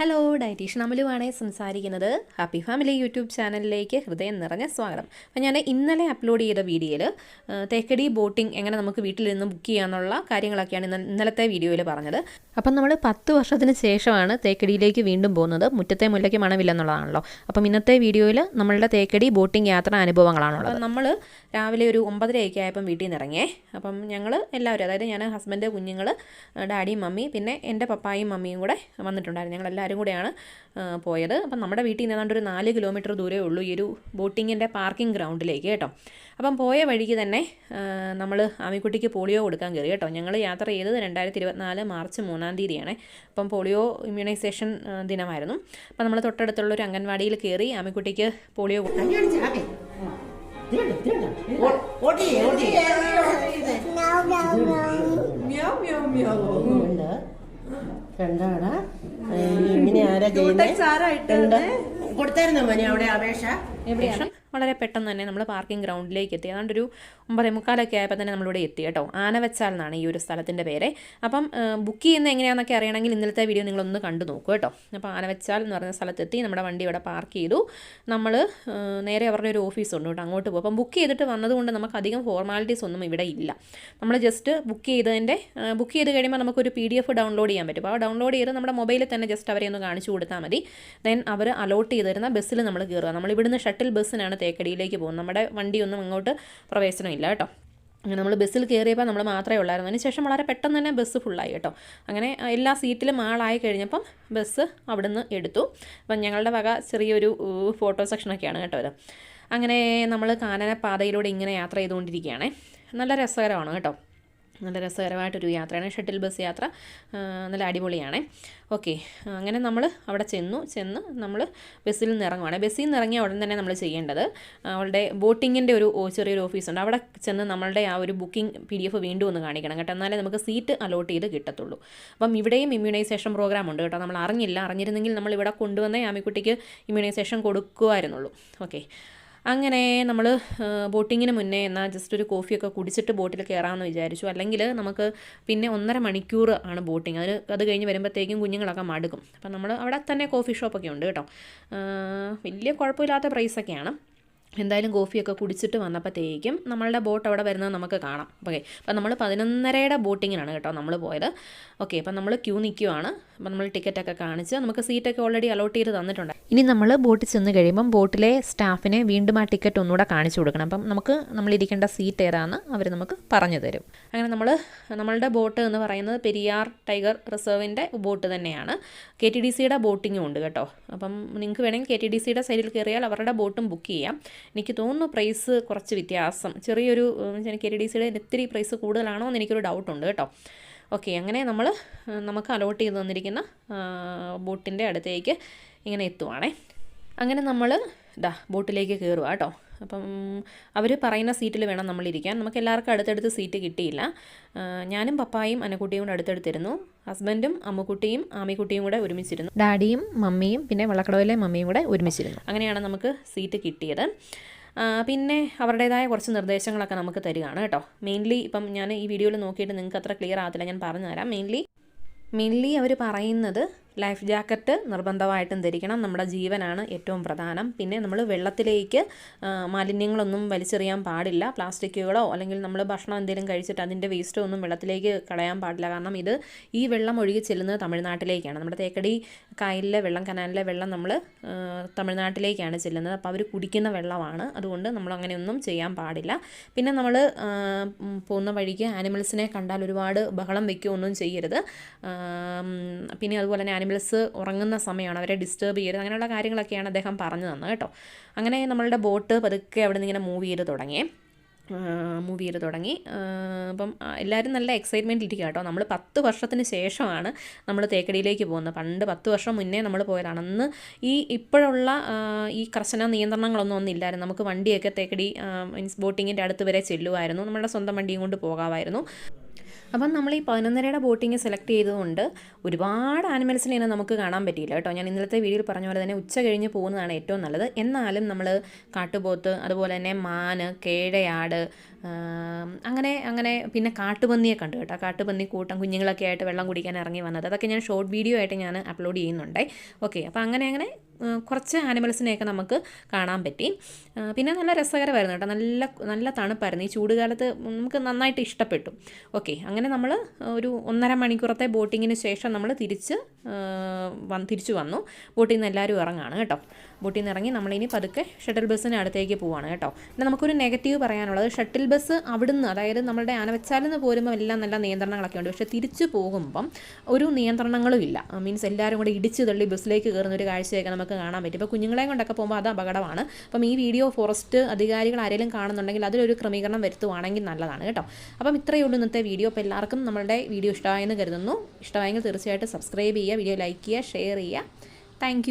Hello dietitian അമലുവാണ് സംസാരിക്കുന്നത്. Happy family YouTube ചാനലിലേക്ക് ഹൃദയം നിറഞ്ഞ സ്വാഗതം. അപ്പം ഞാൻ ഇന്നലെ അപ്ലോഡ് ചെയ്ത വീഡിയോയിൽ തേക്കടി ബോട്ടിംഗ് എങ്ങനെ നമുക്ക് വീട്ടിൽ നിന്ന് ബുക്ക് ചെയ്യാമെന്നുള്ള കാര്യങ്ങളൊക്കെയാണ് ഇന്ന ഇന്നലത്തെ വീഡിയോയിൽ പറഞ്ഞത്. അപ്പം നമ്മൾ പത്ത് വർഷത്തിന് ശേഷമാണ് തേക്കടിയിലേക്ക് വീണ്ടും പോകുന്നത്. മുറ്റത്തെ മുല്ലയ്ക്ക് മണമില്ലെന്നുള്ളതാണല്ലോ. അപ്പം ഇന്നത്തെ വീഡിയോയിൽ നമ്മളുടെ തേക്കടി ബോട്ടിംഗ് യാത്ര അനുഭവങ്ങളാണുള്ളത്. നമ്മൾ രാവിലെ ഒരു ഒമ്പതരയൊക്കെ ആയപ്പം വീട്ടിൽ നിന്ന് ഇറങ്ങിയേ. അപ്പം ഞങ്ങൾ എല്ലാവരും അതായത് ഞാൻ ഹസ്ബൻഡ് കുഞ്ഞുങ്ങൾ ഡാഡിയും മമ്മി പിന്നെ എന്റെ പപ്പായും മമ്മിയും കൂടെ വന്നിട്ടുണ്ടായിരുന്നു. ഞങ്ങൾ എല്ലാവരും കൂടെയാണ് പോയത്. അപ്പം നമ്മുടെ വീട്ടിൽ നിന്ന് ഏതാണ്ട് ഒരു നാല് കിലോമീറ്റർ ദൂരമേ ഉള്ളൂ ഈ ഒരു ബോട്ടിങ്ങിന്റെ പാർക്കിംഗ് ഗ്രൗണ്ടിലേക്ക് കേട്ടോ. അപ്പം പോയ വഴിക്ക് തന്നെ നമ്മൾ ആമിക്കുട്ടിക്ക് പോളിയോ കൊടുക്കാൻ കയറി കേട്ടോ. ഞങ്ങൾ യാത്ര ചെയ്തത് രണ്ടായിരത്തി ഇരുപത്തിനാല് മാർച്ച് മൂന്നാം തീയതിയാണ്. അപ്പം പോളിയോ ഇമ്മ്യൂണൈസേഷൻ ദിനമായിരുന്നു. അപ്പം നമ്മൾ തൊട്ടടുത്തുള്ള ഒരു അംഗൻവാടിയിൽ കയറി ആമിക്കുട്ടിക്ക് പോളിയോ കണ്ടാടാ ചെയ്യുന്നത് കൊടുത്തായിരുന്നോ മനി അവിടെ അപേക്ഷ? ശേഷം വളരെ പെട്ടെന്ന് തന്നെ നമ്മൾ പാർക്കിംഗ് ഗ്രൗണ്ടിലേക്ക് എത്തി അതുകൊണ്ട് ഒരു ഒമ്പതേ മുക്കാലൊക്കെ ആയപ്പോൾ തന്നെ നമ്മളിവിടെ എത്തി കേട്ടോ. ആനവച്ചാൽ എന്നാണ് ഈ ഒരു സ്ഥലത്തിന്റെ പേര്. അപ്പം ബുക്ക് ചെയ്യുന്ന എങ്ങനെയാണെന്നൊക്കെ അറിയണമെങ്കിൽ ഇന്നലത്തെ വീഡിയോ നിങ്ങളൊന്ന് കണ്ടു നോക്കൂ കേട്ടോ. അപ്പോൾ ആനവച്ചാൽ എന്ന് പറഞ്ഞ സ്ഥലത്തെത്തി നമ്മുടെ വണ്ടി ഇവിടെ പാർക്ക് ചെയ്തു. നമ്മൾ നേരെ അവരുടെ ഒരു ഓഫീസ് ഉണ്ട് കേട്ടോ അങ്ങോട്ട് പോകും. അപ്പം ബുക്ക് ചെയ്തിട്ട് വന്നതുകൊണ്ട് നമുക്ക് അധികം ഫോർമാലിറ്റീസ് ഒന്നും ഇവിടെ ഇല്ല. നമ്മൾ ജസ്റ്റ് ബുക്ക് ചെയ്തതിന്റെ ബുക്ക് ചെയ്ത് കഴിയുമ്പോൾ നമുക്കൊരു പി ഡി എഫ് ഡൗൺലോഡ് ചെയ്യാൻ പറ്റും. അപ്പോൾ ആ ഡൗൺലോഡ് ചെയ്ത് നമ്മുടെ മൊബൈലിൽ തന്നെ ജസ്റ്റ് അവരെ ഒന്ന് കാണിച്ചു കൊടുത്താൽ മതി. ദെൻ അവർ അലോട്ട് ചെയ്ത് തരുന്ന ബസ്സിൽ നമ്മൾ കയറുക നമ്മൾ ഇവിടുന്ന് ഷട്ടിൽ ബസ്സിനാണ് തേക്കടിയിലേക്ക് പോകുന്നത്. നമ്മുടെ വണ്ടിയൊന്നും അങ്ങോട്ട് പ്രവേശനമില്ല കേട്ടോ. അങ്ങനെ നമ്മൾ ബസ്സിൽ കയറിയപ്പോൾ നമ്മൾ മാത്രമേ ഉള്ളായിരുന്നു. അതിനുശേഷം വളരെ പെട്ടെന്ന് തന്നെ ബസ് ഫുള്ളായി കേട്ടോ. അങ്ങനെ എല്ലാ സീറ്റിലും ആളായി കഴിഞ്ഞപ്പം ബസ് അവിടുന്ന് എടുത്തു. അപ്പം ഞങ്ങളുടെ വക ചെറിയൊരു ഫോട്ടോ സെക്ഷനൊക്കെയാണ് കേട്ടോ അത് അങ്ങനെ നമ്മൾ കാനനപ്പാതയിലൂടെ ഇങ്ങനെ യാത്ര ചെയ്തുകൊണ്ടിരിക്കുകയാണ്. നല്ല രസകരമാണ് കേട്ടോ. നല്ല രസകരമായിട്ടൊരു യാത്രയാണ്. ഷട്ടിൽ ബസ് യാത്ര നല്ല അടിപൊളിയാണ്. ഓക്കെ അങ്ങനെ നമ്മൾ അവിടെ ചെന്നു. ചെന്ന് നമ്മൾ ബസ്സിൽ നിന്ന് ഇറങ്ങുവാണ്. ബസ്സിൽ നിന്ന് ഇറങ്ങിയ ഉടൻ തന്നെ നമ്മൾ ചെയ്യേണ്ടത് അവളുടെ ബോട്ടിങ്ങിന്റെ ഒരു ചെറിയൊരു ഓഫീസുണ്ട്. അവിടെ ചെന്ന് നമ്മളുടെ ആ ഒരു ബുക്കിംഗ് പി ഡി എഫ് വീണ്ടും ഒന്ന് കാണിക്കണം കേട്ടോ. എന്നാലേ നമുക്ക് സീറ്റ് അലോട്ട് ചെയ്ത് കിട്ടത്തുള്ളൂ. അപ്പം ഇവിടെയും ഇമ്മ്യൂണൈസേഷൻ പ്രോഗ്രാം ഉണ്ട് കേട്ടോ. നമ്മൾ അറിഞ്ഞില്ല. അറിഞ്ഞിരുന്നെങ്കിൽ നമ്മൾ ഇവിടെ കൊണ്ടുവന്ന ആമിക്കുട്ടിക്ക് ഇമ്മ്യൂണൈസേഷൻ കൊടുക്കുമായിരുന്നുള്ളൂ ഓക്കെ അങ്ങനെ നമ്മൾ ബോട്ടിങ്ങിന് മുന്നേ എന്നാൽ ജസ്റ്റ് ഒരു കോഫിയൊക്കെ കുടിച്ചിട്ട് ബോട്ടിൽ കയറാമെന്ന് വിചാരിച്ചു. അല്ലെങ്കിൽ നമുക്ക് പിന്നെ ഒന്നര മണിക്കൂർ ആണ് ബോട്ടിങ്. അതിന് അത് കഴിഞ്ഞ് വരുമ്പോഴത്തേക്കും കുഞ്ഞുങ്ങളൊക്കെ മടുക്കും. അപ്പം നമ്മൾ അവിടെ തന്നെ കോഫി ഷോപ്പൊക്കെ ഉണ്ട് കേട്ടോ. വലിയ കുഴപ്പമില്ലാത്ത പ്രൈസൊക്കെയാണ് എന്തായാലും കോഫിയൊക്കെ കുടിച്ചിട്ട് വന്നപ്പോഴത്തേക്കും നമ്മളുടെ ബോട്ട് അവിടെ വരുന്നത് നമുക്ക് കാണാം. ഓക്കെ അപ്പോൾ നമ്മൾ പതിനൊന്നരയുടെ ബോട്ടിങ്ങിനാണ് കേട്ടോ നമ്മൾ പോയത്. ഓക്കെ അപ്പം നമ്മൾ ക്യൂ നിൽക്കുവാണ്. അപ്പം നമ്മൾ ടിക്കറ്റൊക്കെ കാണിച്ച് നമുക്ക് സീറ്റൊക്കെ ഓൾറെഡി അലോട്ട് ചെയ്ത് തന്നിട്ടുണ്ട്. ഇനി നമ്മൾ ബോട്ടിൽ ചെന്ന് കഴിയുമ്പം ബോട്ടിലെ സ്റ്റാഫിനെ വീണ്ടും ആ ടിക്കറ്റ് ഒന്നുകൂടെ കാണിച്ചു കൊടുക്കണം. അപ്പം നമുക്ക് നമ്മളിരിക്കേണ്ട സീറ്റ് ഏതാണെന്ന് അവർ നമുക്ക് പറഞ്ഞു തരും. അങ്ങനെ നമ്മൾ നമ്മളുടെ ബോട്ട് എന്ന് പറയുന്നത് പെരിയാർ ടൈഗർ റിസർവിന്റെ ബോട്ട് തന്നെയാണ്. കെ ടി ഡി സിയുടെ ബോട്ടിങ്ങും ഉണ്ട് കേട്ടോ. അപ്പം നിങ്ങൾക്ക് വേണമെങ്കിൽ കെ ടി ഡി സിയുടെ സൈഡിൽ കയറിയാൽ അവരുടെ ബോട്ടും ബുക്ക് ചെയ്യാം. എനിക്ക് തോന്നുന്നു പ്രൈസ് കുറച്ച് വ്യത്യാസം. ചെറിയൊരു എനിക്ക് എൽ ഡി സിയുടെ ഇത്തിരി പ്രൈസ് കൂടുതലാണോ എന്ന് എനിക്കൊരു ഡൗട്ടുണ്ട് കേട്ടോ. ഓക്കെ അങ്ങനെ നമ്മൾ നമുക്ക് അലോട്ട് ചെയ്ത് തന്നിരിക്കുന്ന ബോട്ടിന്റെ അടുത്തേക്ക് ഇങ്ങനെ എത്തുവാണേ. അങ്ങനെ നമ്മൾ ഇതാ ബോട്ടിലേക്ക് കയറുക കേട്ടോ. അപ്പം അവർ പറയുന്ന സീറ്റിൽ വേണം നമ്മളിരിക്കാൻ. നമുക്ക് എല്ലാവർക്കും അടുത്തടുത്ത് സീറ്റ് കിട്ടിയില്ല. ഞാനും പപ്പായും അനക്കുട്ടിയും കൂടെ അടുത്തടുത്തിരുന്നു. ഹസ്ബൻഡും അമ്മക്കുട്ടിയും ആമിക്കുട്ടിയും കൂടെ ഒരുമിച്ചിരുന്നു. ഡാഡിയും മമ്മിയും പിന്നെ വെള്ളക്കടവിലെ മമ്മിയും കൂടെ ഒരുമിച്ചിരുന്നു. അങ്ങനെയാണ് നമുക്ക് സീറ്റ് കിട്ടിയത്. പിന്നെ അവരുടേതായ കുറച്ച് നിർദ്ദേശങ്ങളൊക്കെ നമുക്ക് തരികയാണ് കേട്ടോ. മെയിൻലി ഇപ്പം ഞാൻ ഈ വീഡിയോയിൽ നോക്കിയിട്ട് നിങ്ങൾക്ക് അത്ര ക്ലിയർ ആകത്തില്ല. ഞാൻ പറഞ്ഞുതരാം. മെയിൻലി മെയിൻലി അവർ പറയുന്നത് ലൈഫ് ജാക്കറ്റ് നിർബന്ധമായിട്ടും ധരിക്കണം. നമ്മുടെ ജീവനാണ് ഏറ്റവും പ്രധാനം. പിന്നെ നമ്മൾ വെള്ളത്തിലേക്ക് മാലിന്യങ്ങളൊന്നും വലിച്ചെറിയാൻ പാടില്ല. പ്ലാസ്റ്റിക്കുകളോ അല്ലെങ്കിൽ നമ്മൾ ഭക്ഷണം എന്തെങ്കിലും കഴിച്ചിട്ട് അതിന്റെ വേസ്റ്റോ ഒന്നും വെള്ളത്തിലേക്ക് കളയാൻ പാടില്ല. കാരണം ഇത് ഈ വെള്ളം ഒഴുകി ചെല്ലുന്നത് തമിഴ്നാട്ടിലേക്കാണ്. നമ്മുടെ തേക്കടി കായലിലെ വെള്ളം കനാലിലെ വെള്ളം നമ്മൾ തമിഴ്നാട്ടിലേക്കാണ് ചെല്ലുന്നത്. അപ്പോൾ അവർ കുടിക്കുന്ന വെള്ളമാണ്. അതുകൊണ്ട് നമ്മൾ അങ്ങനെയൊന്നും ചെയ്യാൻ പാടില്ല. പിന്നെ നമ്മൾ പോകുന്ന വഴിക്ക് ആനിമൽസിനെ കണ്ടാൽ ഒരുപാട് ബഹളം വയ്ക്കുകയൊന്നും ചെയ്യരുത്. പിന്നെ അതുപോലെ തന്നെ ആനിമൽസ് ഉറങ്ങുന്ന സമയമാണ് അവരെ ഡിസ്റ്റർബ് ചെയ്യരുത് അങ്ങനെയുള്ള കാര്യങ്ങളൊക്കെയാണ് അദ്ദേഹം പറഞ്ഞു തന്നത് കേട്ടോ. അങ്ങനെ നമ്മളുടെ ബോട്ട് പതുക്കെ അവിടെ നിന്ന് ഇങ്ങനെ മൂവ് ചെയ്ത് തുടങ്ങി. മൂവ് ചെയ്ത് തുടങ്ങി. അപ്പം എല്ലാവരും നല്ല എക്സൈറ്റ്മെന്റ് ഇരിക്കുക കേട്ടോ. നമ്മൾ പത്ത് വർഷത്തിന് ശേഷമാണ് നമ്മൾ തേക്കടിയിലേക്ക് പോകുന്നത്. പണ്ട് പത്ത് വർഷം മുന്നേ നമ്മൾ പോയതാണ്. അന്ന് ഈ ഇപ്പോഴുള്ള ഈ കർശന നിയന്ത്രണങ്ങളൊന്നും ഒന്നും ഇല്ലായിരുന്നു. നമുക്ക് വണ്ടിയൊക്കെ തേക്കടി മീൻസ് ബോട്ടിങ്ങിന്റെ അടുത്ത് വരെ ചെല്ലുമായിരുന്നു. നമ്മളുടെ സ്വന്തം വണ്ടിയും കൊണ്ട് പോകാമായിരുന്നു. അപ്പം നമ്മൾ ഈ പതിനൊന്നരയുടെ ബോട്ടിങ് സെലക്ട് ചെയ്തതുകൊണ്ട് ഒരുപാട് ആനിമൽസിനെ നമുക്ക് കാണാൻ പറ്റിയില്ല കേട്ടോ. ഞാൻ ഇന്നലത്തെ വീഡിയോയിൽ പറഞ്ഞ പോലെ തന്നെ ഉച്ച കഴിഞ്ഞ് പോകുന്നതാണ് ഏറ്റവും നല്ലത്. എന്നാലും നമ്മൾ കാട്ടുപോത്ത് അതുപോലെ തന്നെ മാന് കേഴയാട് അങ്ങനെ അങ്ങനെ പിന്നെ കാട്ടുപന്നിയെ കണ്ടു കേട്ടോ. കാട്ടുപന്നി കൂട്ടം കുഞ്ഞുങ്ങളൊക്കെ ആയിട്ട് വെള്ളം കുടിക്കാൻ ഇറങ്ങി വന്നത്. അതൊക്കെ ഞാൻ ഷോർട്ട് വീഡിയോ ആയിട്ട് ഞാൻ അപ്ലോഡ് ചെയ്യുന്നുണ്ടേ. ഓക്കെ അപ്പോൾ അങ്ങനെ അങ്ങനെ കുറച്ച് ആനിമൽസിനെയൊക്കെ നമുക്ക് കാണാൻ പറ്റി. പിന്നെ നല്ല രസകരമായിരുന്നു കേട്ടോ. നല്ല നല്ല തണുപ്പായിരുന്നു. ഈ ചൂടുകാലത്ത് നമുക്ക് നന്നായിട്ട് ഇഷ്ടപ്പെട്ടു. ഓക്കെ അങ്ങനെ നമ്മൾ ഒരു ഒന്നര മണിക്കൂറത്തെ ബോട്ടിങ്ങിന് ശേഷം നമ്മൾ തിരിച്ച് തിരിച്ചു വന്നു. ബോട്ടിൽ നിന്ന് എല്ലാവരും ഇറങ്ങാണ് കേട്ടോ. ബോട്ടിൽ നിന്ന് ഇറങ്ങി നമ്മളിനി പതുക്കെ ഷട്ടിൽ ബസ്സിന് അടുത്തേക്ക് പോവാണ് കേട്ടോ. പിന്നെ നമുക്കൊരു നെഗറ്റീവ് പറയാനുള്ളത് ഷട്ടിൽ ബസ് അവിടുന്ന് അതായത് നമ്മുടെ ആനവച്ചാലിൽ നിന്ന് പോരുമ്പോൾ എല്ലാം നല്ല നിയന്ത്രണങ്ങളൊക്കെ ഉണ്ട്. പക്ഷേ തിരിച്ചു പോകുമ്പം ഒരു നിയന്ത്രണങ്ങളും ഇല്ല. മീൻസ് എല്ലാവരും കൂടെ ഇടിച്ച് തള്ളി ബസ്സിലേക്ക് കയറുന്ന ഒരു കാഴ്ചയൊക്കെ നമുക്ക് കാണാൻ പറ്റും. ഇപ്പോൾ കുഞ്ഞുങ്ങളെയും കൊണ്ടൊക്കെ പോകുമ്പോൾ അത് അപകടമാണ്. അപ്പം ഈ വീഡിയോ ഫോറസ്റ്റ് അധികാരികൾ ആരെങ്കിലും കാണുന്നുണ്ടെങ്കിൽ അതിലൊരു ക്രമീകരണം വരുത്തുവാണെങ്കിൽ നല്ലതാണ് കേട്ടോ. അപ്പം ഇത്രയേ ഉള്ളൂ ഇന്നത്തെ വീഡിയോ. അപ്പോൾ എല്ലാവർക്കും നമ്മളുടെ വീഡിയോ ഇഷ്ടമായെന്ന് കരുതുന്നു. ഇഷ്ടമായെങ്കിൽ തീർച്ചയായിട്ടും സബ്സ്ക്രൈബ് ചെയ്യുക വീഡിയോ ലൈക്ക് ചെയ്യുക ഷെയർ ചെയ്യുക. താങ്ക്